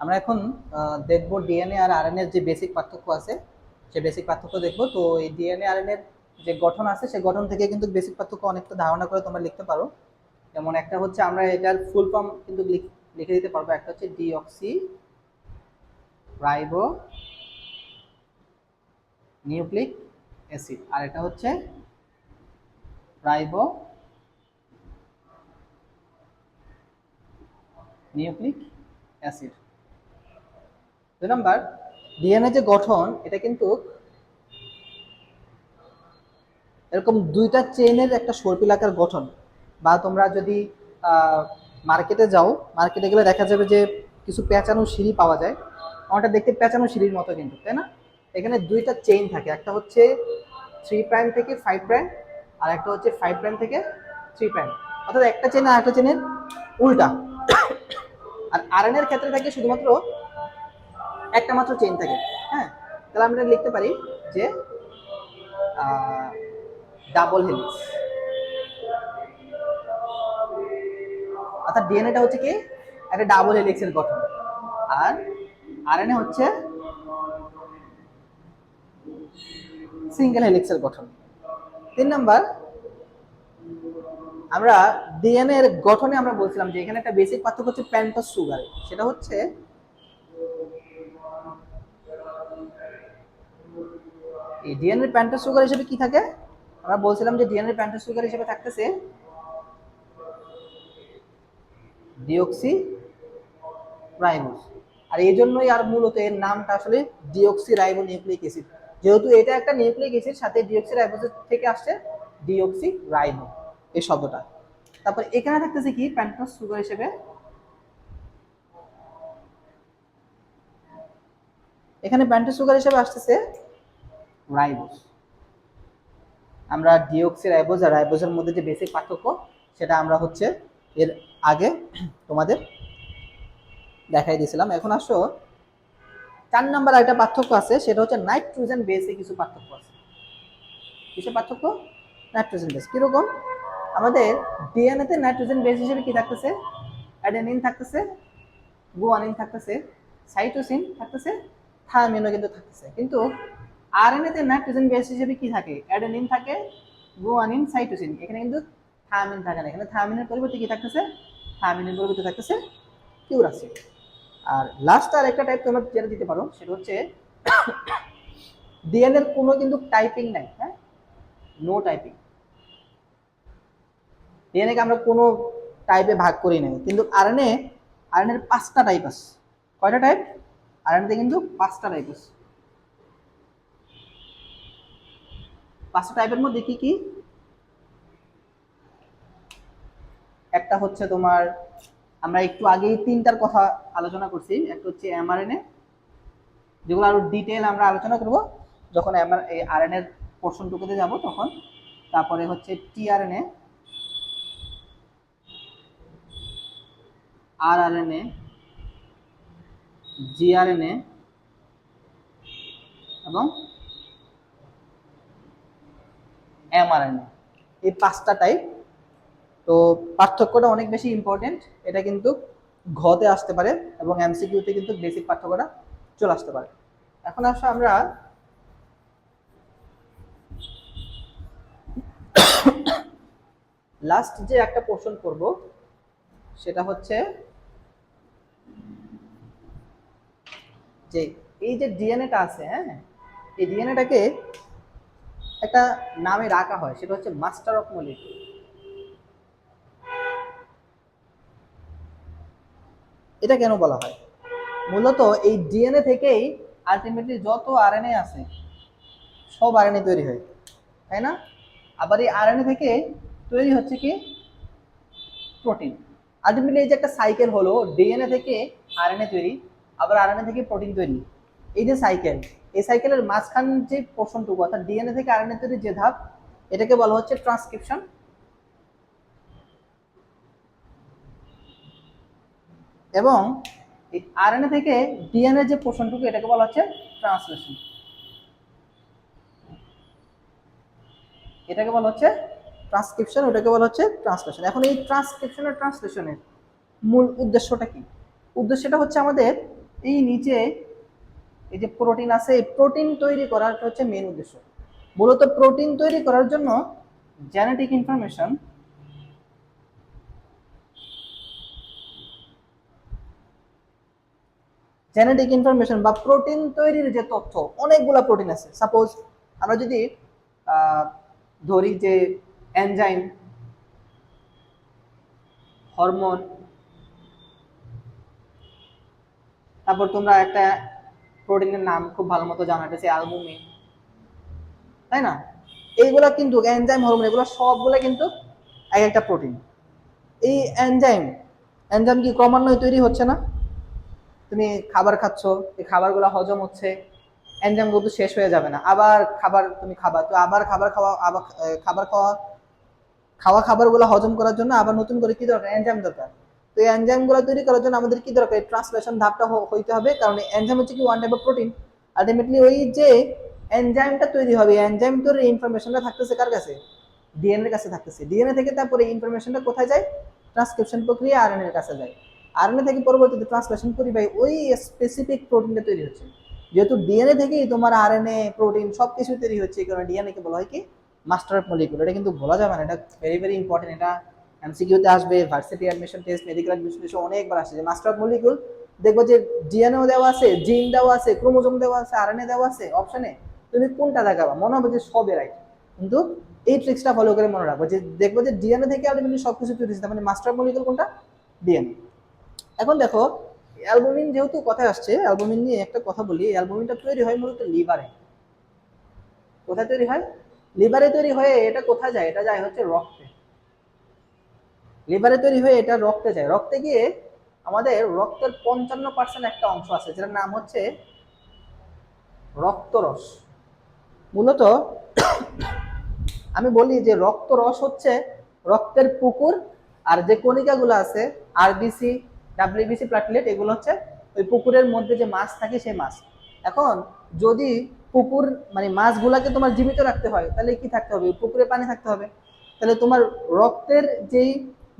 আমরা এখন দেখব ডিএনএ আর আরএনএর যে বেসিক পার্থক্য আছে, সে বেসিক পার্থক্য দেখব। তো এই ডিএনএ আরএনএর যে গঠন আছে সেই গঠন থেকে কিন্তু বেসিক পার্থক্য অনেকটা ধারণা করে তোমরা লিখতে পারো। যেমন একটা হচ্ছে আমরা এটার ফুল ফর্ম কিন্তু লিখে দিতে পারব। একটা হচ্ছে ডিঅক্সি রাইবো নিউক্লিক অ্যাসিড আর এটা হচ্ছে রাইবো নিউক্লিক অ্যাসিড দুই নাম্বার, ডিএনএ যে গঠন, এটা কিন্তু এরকম দুইটা চেইনের একটা সর্পিলাকার গঠন। বা তোমরা যদি মার্কেটে যাও, মার্কেটে গেলে দেখা যাবে যে কিছু পেঁচানো সিঁড়ি পাওয়া যায়। আমারটা দেখতে পেঁচানো সিঁড়ির মতো কিন্তু, তাই না? এখানে দুইটা চেইন থাকে, একটা হচ্ছে থ্রি প্রাইম থেকে ফাইভ প্রাইম, আর একটা হচ্ছে ফাইভ প্রাইম থেকে থ্রি প্রাইম। অর্থাৎ একটা চেন আর একটা চেনের উল্টা। আর আরএন এর ক্ষেত্রে থাকে শুধুমাত্র একটা মাত্র চেইন থাকে হ্যাঁ? তাহলে আমরা লিখতে পারি যে ডাবল হেলিক্স অর্থাৎ ডিএনএটা হচ্ছে কি? একটা ডাবল হেলিক্সের গঠন। আর আরএনএ হচ্ছে সিঙ্গেল হেলিক্সের গঠন। তিন নাম্বার, আমরা ডিএনএ এর গঠনে আমরা বলছিলাম যে এখানে একটা বেসিক পার্থক্য হচ্ছে প্যান্টাস সুগার সেটা হচ্ছে এই ডিএনএ প্যান্টাস সুগার হিসেবে কি থাকে? আমরা বলছিলাম যে ডিএনএ প্যান্টাস সুগার হিসেবে থাকতেছে ডিঅক্সি রাইবোজ আর এই জন্যই আর মূলত এর নামটা আসলে ডিঅক্সি রাইবো নিউক্লিক অ্যাসিড যেহেতু এটা একটা নিউক্লিক অ্যাসিড সাথে ডিঅক্সি রাইবোজ থেকে আসছে ডিঅক্সি রাইবো এই শব্দটা। তারপর এখানে থাকতেছে কি? প্যান্টাস সুগার হিসেবে। এখানে প্যান্টাস সুগার হিসেবে আসতেছে রাইবোজ আমরা ডিঅক্সি রাইবোজ আর রাইবোজের মধ্যে যে বেসিক পার্থক্য, সেটা আমরা হচ্ছে এর আগে তোমাদের দেখাই দিয়েছিলাম। এখন আসো, চার নাম্বার একটা পার্থক্য আছে, সেটা হচ্ছে নাইট্রোজেন বেসে কিছু পার্থক্য আছে। কিসের পার্থক্য? Nitrogen base. কীরকম? আমাদের ডিএনএতে নাইট্রোজেন বেস হিসেবে কি থাকতেছে? অ্যাডেনিন থাকতেছে, গুয়ানিন থাকতেছে, সাইটোসিন থাকতেছে, থায়ামিনও কিন্তু থাকতেছে। কিন্তু আরএনএ তে নাইট্রোজেন বেস হিসেবে কি থাকে? অ্যাডেনিন থাকে, গুয়ানিন, সাইটোসিন। এখানে কিন্তু থায়ামিন থাকে না। এখানে থায়ামিনের পরিবর্তে কি থাকতেছে? থায়ামিনের পরিবর্তে থাকতেছে কিউরাসিন। আর লাস্ট আর একটা টাইপ তোমরা যেটা দিতে পারো, সেটা হচ্ছে ডিএনএ এর কোনো কিন্তু টাইপিং নাই হ্যাঁ? নো টাইপিং ডিএনএ কে আমরা কোনো টাইপে ভাগ করি নাই। কিন্তু আরএনএ আরএনএ এর পাঁচটা টাইপ আছে। কয়টা টাইপ আরএনএ কিন্তু পাঁচটা টাইপ আছে। পাঁচটা টাইপের মধ্যে কি কি? একটা হচ্ছে তোমার, আমরা একটু আগেই তিনটার কথা আলোচনা করছি, একটা হচ্ছে এমআরএনএ যেগুলো আরও ডিটেল আমরা আলোচনা করব, যখন এমআর এই আরএনএ এর পোর্শনটুকুতে যাব তখন। তারপরে হচ্ছে টিআরএনএ আরআরএনএ জিআরএনএ এবং এমআরএনএ এই পাঁচটা টাইপ তো পার্থক্যটা অনেক বেশি ইম্পর্টেন্ট এটা কিন্তু ঘতে আসতে পারে এবং এমসিকিউতে কিন্তু বেসিক পার্থক্যটা চলে আসতে পারে। এখন আসলে আমরা লাস্ট যে একটা পোর্শন করব, সেটা হচ্ছে যে এই যে ডিএনএটা আছে হ্যাঁ? এই ডিএনএটাকে একটা নামে রাখা হয়, সেটা হচ্ছে মাস্টার অফ মলিকিউল এটা কেন বলা হয়? মূলত এই ডিএনএ থেকেই আলটিমেটলি যত আরএনএ আছে, সব আরএনএ তৈরি হয়, তাই না? আবার এই আরএনএ থেকে তৈরি হচ্ছে কি? প্রোটিন। আলটিমেটলি এই যে একটা সাইকেল হলো, ডিএনএ থেকে আরএনএ তৈরি, আবার আরএনএ থেকে প্রোটিন তৈরি। এই যে সাইকেল এই সাইকেলের মাঝখান যে পোর্শনটুকু অর্থাৎ ডিএনএ থেকে আরএনএ তৈরি যে ধাপ, এটাকে বলা হচ্ছে ট্রান্সক্রিপশন এবং এই আরএনএ থেকে ডিএনএ যে পোর্শনটুকু এটাকে বলা হচ্ছে ট্রান্সলেশন এটাকে বলা হচ্ছে ট্রান্সক্রিপশন ওটাকে বলা হচ্ছে ট্রান্সলেশন এখন এই ট্রান্সক্রিপশন আর ট্রান্সলেশনের মূল উদ্দেশ্যটা কি? উদ্দেশ্যটা হচ্ছে আমাদের এই নিচে এই যে প্রোটিন আছে, এই প্রোটিন তৈরি করার হচ্ছে মেন উদ্দেশ্য। মূলত প্রোটিন তৈরি করার জন্য জেনেটিক ইনফরমেশন জেনেটিক ইনফরমেশন বা প্রোটিন তৈরির যে তথ্য, অনেকগুলা প্রোটিন আছে। সাপোজ আমরা যদি ধরি যে এনজাইম হরমোন তারপর তোমরা একটা প্রোটিনের নাম খুব ভালো মতো জানা এটা হচ্ছে অ্যালবুমিন। তাই না? এইগুলা কিন্তু এনজাইম হরমোন এগুলো সবগুলো কিন্তু এক একটা প্রোটিন এই এনজাইম এনজাইম কি ক্রমান্বয়ে তৈরি হচ্ছে না? তুমি খাবার খাচ্ছ, এই খাবারগুলো হজম হচ্ছে এনজাইম কিন্তু শেষ হয়ে যাবে না। আবার খাবার তুমি খাবার তো আবার খাবার খাওয়া, আবার খাবার খাওয়া খাওয়া খাবারগুলো হজম করার জন্য আবার নতুন করে কি দরকার? এনজাইম দরকার। তো এই এনজাইমগুলো তৈরি করার জন্য আমাদের কি দরকার? ট্রান্সলেশন ধাপটা হইতে হবে। কারণ এনজাইম হচ্ছে কি one type of protein ultimately ওই যে এনজাইমটা তৈরি হবে এনজাইম তৈরি ইনফরমেশনটা থাকতেছে কার কাছে? ডিএনএ এর কাছে থাকতেছে। ডিএনএ থেকে তারপরে ইনফরমেশনটা কোথায় যায়? ট্রান্সক্রিপশন প্রক্রিয়া আরএনএ এর কাছে যায়। আরএনএ থেকে পরবর্তীতে ট্রান্সলেশন ভাই, ওই স্পেসিফিক প্রোটিনটা তৈরি হচ্ছে। যেহেতু ডিএনএ থেকেই তোমার আরএনএ প্রোটিন সব কিছু তৈরি হচ্ছে, এই কারণে ডিএনএ কে বলা হয় কি মাস্টার অফ মলিকুল এটা কিন্তু বলা যাবে না, এটা ভেরি ভেরি ইম্পর্টেন্ট এটা এমসিকিউতে আসবে varsity admission test medical admission test অনেকবার আসে যে মাস্টার অফ মলিকুল দেখব যে ডিএনএও দেওয়া আছে জিন দেওয়া আছে ক্রোমোজোম দেওয়া আছে আরএনএ দেওয়া আছে অপশনে তুমি কোনটা দেখাবা? মনে হবে যে সবই রাইট কিন্তু এই ট্রিক্সটা ফলো করে মনে রাখব যে দেখব যে ডিএনএ থেকে আলটিমেটলি সব কিছু তার মানে মাস্টার মলিকুল কোনটা? ডিএনএ এখন দেখো অ্যালবুমিন যেহেতু কথা আসছে অ্যালবুমিন নিয়ে একটা কথা বলি অ্যালবুমিনটা তৈরি হয় মূলত লিভারে কোথায় তৈরি হয়? লিভারে তৈরি হয়ে এটা কোথায় যায়? এটা যায় হচ্ছে রক্তে। লিভারে তৈরি হয়ে এটা রক্তে যায়। রক্তে গিয়ে আমাদের রক্তের পঞ্চান্ন পার্সেন্ট একটা অংশ আছে, যেটার নাম হচ্ছে রক্তরস। মূলত আমি বলি যে রক্তরস হচ্ছে রক্তের পুকুর আর যে কণিকাগুলো আছে আরবিসি ডাব্লিউবিসি প্লাটলেট এগুলো হচ্ছে ওই পুকুরের মধ্যে যে মাছ থাকে সেই মাছ। এখন যদি পুকুর মানে মাছগুলাকে তোমার জীবিত রাখতে হয়, তাহলে কি থাকতে হবে? পুকুরে পানি থাকতে হবে। তাহলে তোমার রক্তের যেই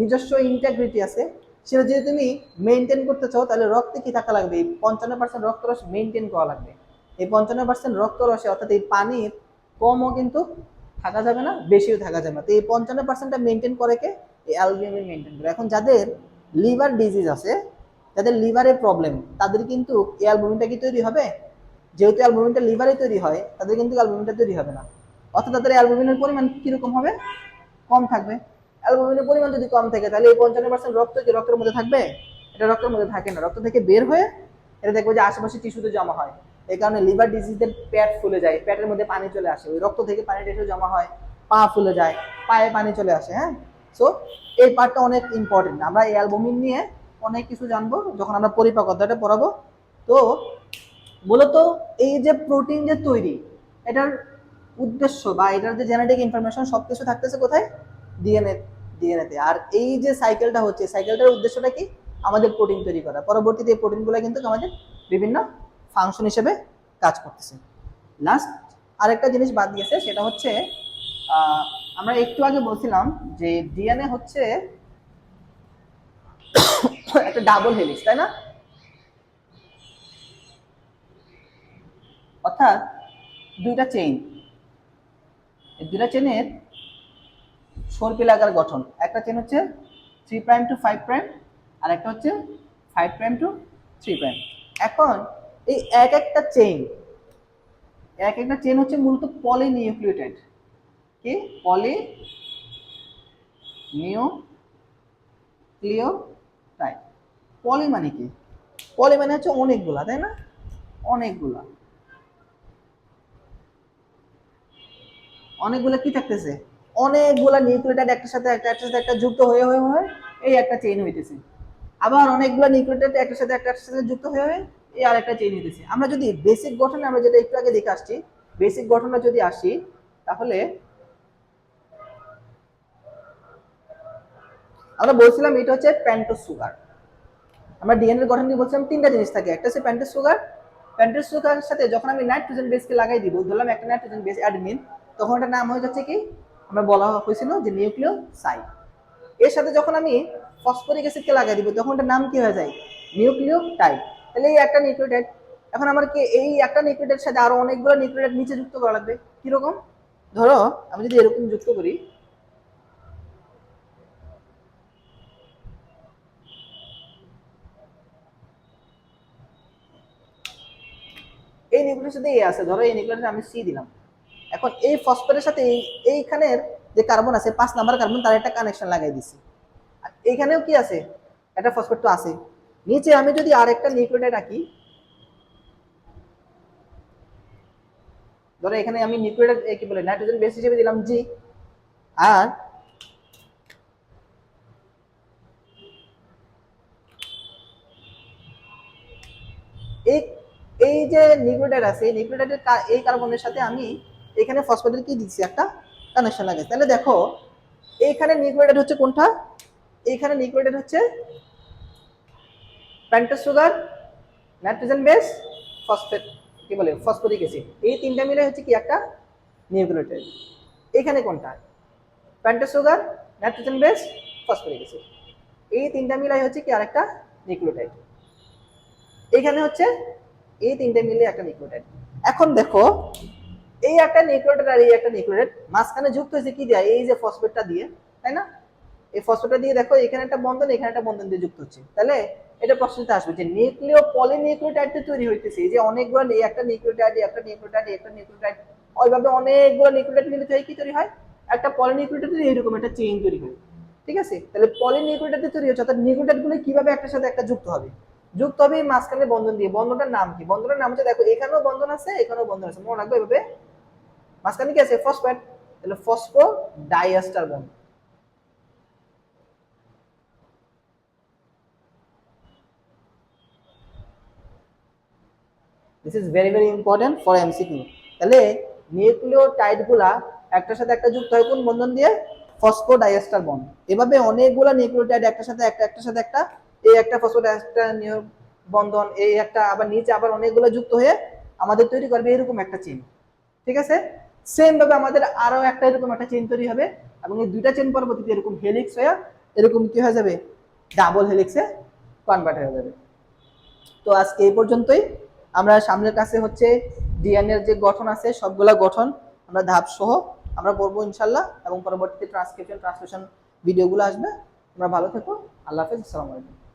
নিজস্ব ইন্টাগ্রিটি আছে। সেটা যদি তুমি মেনটেন করতে চাও, তাহলে রক্তে কি থাকা লাগবে? এই পঞ্চান্ন পার্সেন্ট রক্তরস মেনটেন করা লাগবে। এই পঞ্চান্ন পার্সেন্ট রক্তরসে, অর্থাৎ এই পানির কমও কিন্তু থাকা যাবে না, বেশিও থাকা যাবে না। তো এই পঞ্চান্ন পার্সেন্টটা মেনটেন করে কে? এই অ্যালবিউমিন মেনটেন করে। এখন যাদের লিভার ডিজিজ আছে, যাদের লিভারে প্রবলেম তাদের কিন্তু এই অ্যালবুমিনটা কি তৈরি হবে? যেহেতু অ্যালবুমিনটা লিভারে তৈরি হয়, তাদের কিন্তু অ্যালবুমিনটা তৈরি হবে না। অর্থাৎ তাদের অ্যালবুমিনের পরিমাণ কীরকম হবে? কম থাকবে। অ্যালবুমিনের পরিমাণ যদি কম থাকে, তাহলে এই পঞ্চান্ন পার্সেন্ট রক্ত কি রক্তের মধ্যে থাকবে, এটা রক্তের মধ্যে থাকে না। রক্ত থেকে বের হয়ে এটা দেখব যে আশেপাশে টিস্যুতে জমা হয়। এই কারণে লিভার ডিজিজের পেট ফুলে যায় পেটের মধ্যে পানি চলে আসে। ওই রক্ত থেকে পানি টেসে জমা হয়, পা ফুলে যায়, পায়ে পানি চলে আসে হ্যাঁ? সো এই পার্টটা অনেক ইম্পর্টেন্ট আমরা এই অ্যালবুমিন নিয়ে অনেক কিছু জানব, যখন আমরা পরিপাক অধ্যায়টা পড়াবো। তো, মূলত এই যে প্রোটিন যে তৈরি, এটার উদ্দেশ্য বা এটার যে জেনেটিক ইনফরমেশন সব কিছু থাকতেছে কোথায়? ডিএনএ ডিএনএতে আর এই যে সাইকেলটা হচ্ছে সাইকেলটার উদ্দেশ্যটা কি? আমাদের প্রোটিন তৈরি করা। পরবর্তীতে এই প্রোটিনগুলো কিন্তু আমাদের বিভিন্ন ফাংশন হিসেবে কাজ করতেছে। লাস্ট আরেকটা জিনিস বাদ দিয়েছে, সেটা হচ্ছে আমরা একটু আগে বলছিলাম যে ডিএনএ হচ্ছে একটা ডাবল হেলিক্স তাই না? অর্থাৎ দুইটা চেইন দুইটা চেনের সর্পিলাকার গঠন। একটা চেন হচ্ছে three prime to five prime আর একটা হচ্ছে five prime to three prime এখন এই এক একটা চেইন এক একটা চেন হচ্ছে মূলত পলি নিউক্লিওটাইড কি? পলি নিউক্লিওটাইড পলি মানে কি? পলি মানে হচ্ছে অনেকগুলা, তাই না? অনেকগুলা। অনেকগুলো কি থাকতেছে? অনেকগুলা নিউক্লিওটাইড একটার সাথে একটা, একটার সাথে একটা যুক্ত হয়ে হয়ে হয়ে এই একটা চেইন হইতেছে। আবার অনেকগুলো নিউক্লিওটাইড একটার সাথে একটার সাথে যুক্ত হয়ে হয়ে এই আর একটা চেইন হইতেছে। আমরা যদি বেসিক গঠনে, আমরা যেটা একটু আগে দেখে আসছি বেসিক গঠনে যদি আসি, তাহলে আমরা বলছিলাম এটা হচ্ছে প্যান্টোস সুগার আমরা ডিএনএ এর গঠন নিয়ে বলছিলাম তিনটা জিনিস থাকে। একটা হচ্ছে প্যান্টোস সুগার প্যান্টোস সুগারের সাথে যখন আমি নাইট্রোজেন বেসকে লাগাই দিব, ধরলাম একটা নাইট্রোজেন বেস অ্যাডমিন তখন এটার নাম হয়ে যাচ্ছে কি? আমরা বলা হয়েছিল যে নিউক্লিও সাইড এর সাথে যখন আমি ফসফরিক অ্যাসিডকে লাগাই দিব, তখন এটার নাম কি হয়ে যায়? নিউক্লিও টাইড তাহলে এই একটা নিউক্লিওটাইড, এখন আমার কি এই একটা নিউক্লিওটাইড সাথে আরও অনেকগুলো নিউক্লিওটাইড নিচে যুক্ত করা লাগবে? কীরকম? ধরো, আমি যদি এরকম যুক্ত করি। এই নিউক্লিয়াসের সাথে এ আছে, ধরো এই নিউক্লিয়াসে আমি সি দিলাম। এখন এই ফসফেটের সাথে এই, এইখানের যে কার্বন আছে, পাঁচ নাম্বার কার্বন তার একটা কানেকশন লাগাই দিছি। আর এইখানেও কি আছে? একটা ফসফেট তো আছে। নিচে আমি যদি আর একটা নিউক্লিওটাইড রাখি, ধরো এখানে আমি নিউক্লিওটাইড কি বলে নাইট্রোজেন বেস হিসেবে দিলাম জি আর এই এই যে নিউক্লিওটাইড আছে, এই নিউক্লিওটাইডের এই কার্বনের সাথে আমি এখানে ফসফেটের কি দিচ্ছি? একটা কানেকশন লাগে তাহলে দেখো এইখানে নিউক্লিওটাইড হচ্ছে কোনটা? এইখানে নিউক্লিওটাইড হচ্ছে pentose sugar nitrogen base phosphate কি বলে? ফসফরিক অ্যাসিড এই তিনটা মিলে হচ্ছে কি একটা নিউক্লিওটাইড এখানে কোনটা? Pentose sugar nitrogen base phosphoric acid এই তিনটা মিলাই হচ্ছে কি আরেকটা নিউক্লিওটাইড এখানে হচ্ছে এই তিনটে মিলে একটা নিউক্লিওটাইড এখন দেখো এই একটা নিউক্লিওটাইড আর এই একটা নিউক্লিওটাইড মাঝখানে যুক্ত হয়েছে কি দিয়ে? এই যে ফসফেটটা দিয়ে, তাই না? এই ফসফেটটা দিয়ে দেখো, এখানে একটা বন্ধন, এখানে একটা বন্ধন দিয়ে যুক্ত হচ্ছে। তাহলে এটা প্রশ্নতে আসবে যে নিউক্লিও পলিনিউক্লিওটাইড তৈরি হইতেছে। এই যে অনেকগুলো এই একটা নিউক্লিওটাইড একটা নিউক্লিওটাইড একটা নিউক্লিওটাইড ওইভাবে অনেকগুলো নিউক্লিওটাইড মিলিত হয়ে কি তৈরি হয়? একটা পলিনিউক্লিওটাইড এইরকম একটা চেইন তৈরি হয়। ঠিক আছে? তাহলে পলিনিউক্লিওটাইড তৈরি হচ্ছে, অর্থাৎ নিউক্লিওটাইডগুলো কীভাবে একটার সাথে একটা যুক্ত হবে? যুক্ত হবে মাঝখানে বন্ধন দিয়ে। বন্ধনটার নাম কি? বন্ধনের নাম হচ্ছে, দেখো, এখানেও বন্ধন আছে, এখানেও বন্ধন আছে। মনে রাখবে এভাবে। মাঝখানে কি আছে? ফসফেট তাহলে phosphodiester Bandhan this is very very important for MCQ তাহলে নিউক্লিওটাইডগুলা একটার সাথে একটা যুক্ত হয় কোন বন্ধন দিয়ে? ফসফো ডাইএস্টার বন্ড এভাবে অনেকগুলো নিউক্লিওটাইড একটার সাথে একটা, একটার সাথে একটা এই একটা ফসফো ডাইএস্টার বন্ধন, এই একটা আবার নিচে আবার অনেকগুলো যুক্ত হয়ে আমাদের তৈরি করবে এরকম একটা চেন ঠিক আছে? সেম ভাবে আমাদের আরও একটা এরকম একটা চেন তৈরি হবে এবং এই দুইটা চেন পরবর্তীতে এরকম হেলিক্স হয়ে এরকম কি হয়ে যাবে? ডাবল হেলিক্সে কনভার্ট হয়ে যাবে। তো আজকে এই পর্যন্তই। আমরা সামনের কাছে হচ্ছে ডিএনএর যে গঠন আছে, সবগুলা গঠন আমরা ধাপ সহ আমরা পড়ব ইনশাল্লাহ এবং পরবর্তীতে ট্রান্সক্রিপশন ট্রান্সলেশন ভিডিওগুলো আসবে। আমরা ভালো থেকো। আল্লাহ হাফেজ। আসসালামু আলাইকুম।